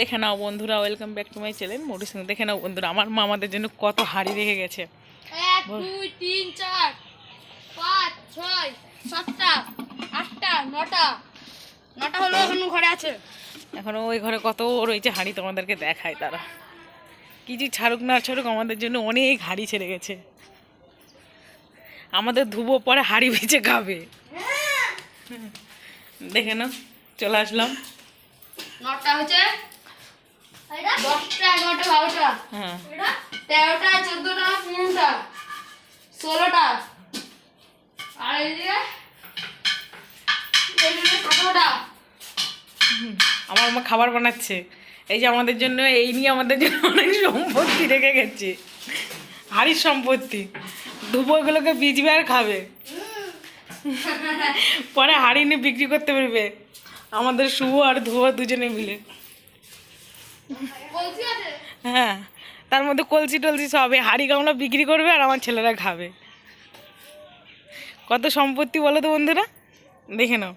দেখে নাও বন্ধুরা welcome back to my channel Motu Singh দেখে নাও বন্ধুরা আমার মা আমাদের জন্য কত হাড়ি রেখে গেছে। এক দুই তিন চার পাঁচ ছয় সাতটা আটটা নটা। নটা হলো এখনও ঘরে আছে। এখনও ওই ঘরে কত রয়েছে হাড়ি তোমাদেরকে দেখায় তারা। কিছু ছাড়ুক না ছাড়ুক আমাদের জন্য অনেক হাড়ি ছেড়ে গেছে। আমাদের ধুবো পরে হাড়ি বেঁচে খাবে। দেখে নাও চলে আসলাম। নটা হচ্ছে দশটা এগারোটা বারোটা। হ্যাঁ। তেরোটা চোদ্দটা পনেরোটা ষোলোটা। আর এদিকে এদিকে সতেরোটা। আমার মা খাবার বানাচ্ছে। এই যে আমাদের জন্য এই নিয়ে আমাদের জন্য অনেক সম্পত্তি রেখে গেছে। হাড়ির সম্পত্তি। ধুবো এগুলোকে বিজবে আর খাবে। পরে হাড়ি নিয়ে বিক্রি করতে পারবে আমাদের শুভ আর ধুবো দুজনে মিলে। হ্যাঁ তার মধ্যে কলসি টলসি সবে হাড়ি গামলা বিক্রি করবে আর আমার ছেলেরা খাবে। কত সম্পত্তি বলো তো বন্ধুরা? দেখে নাও।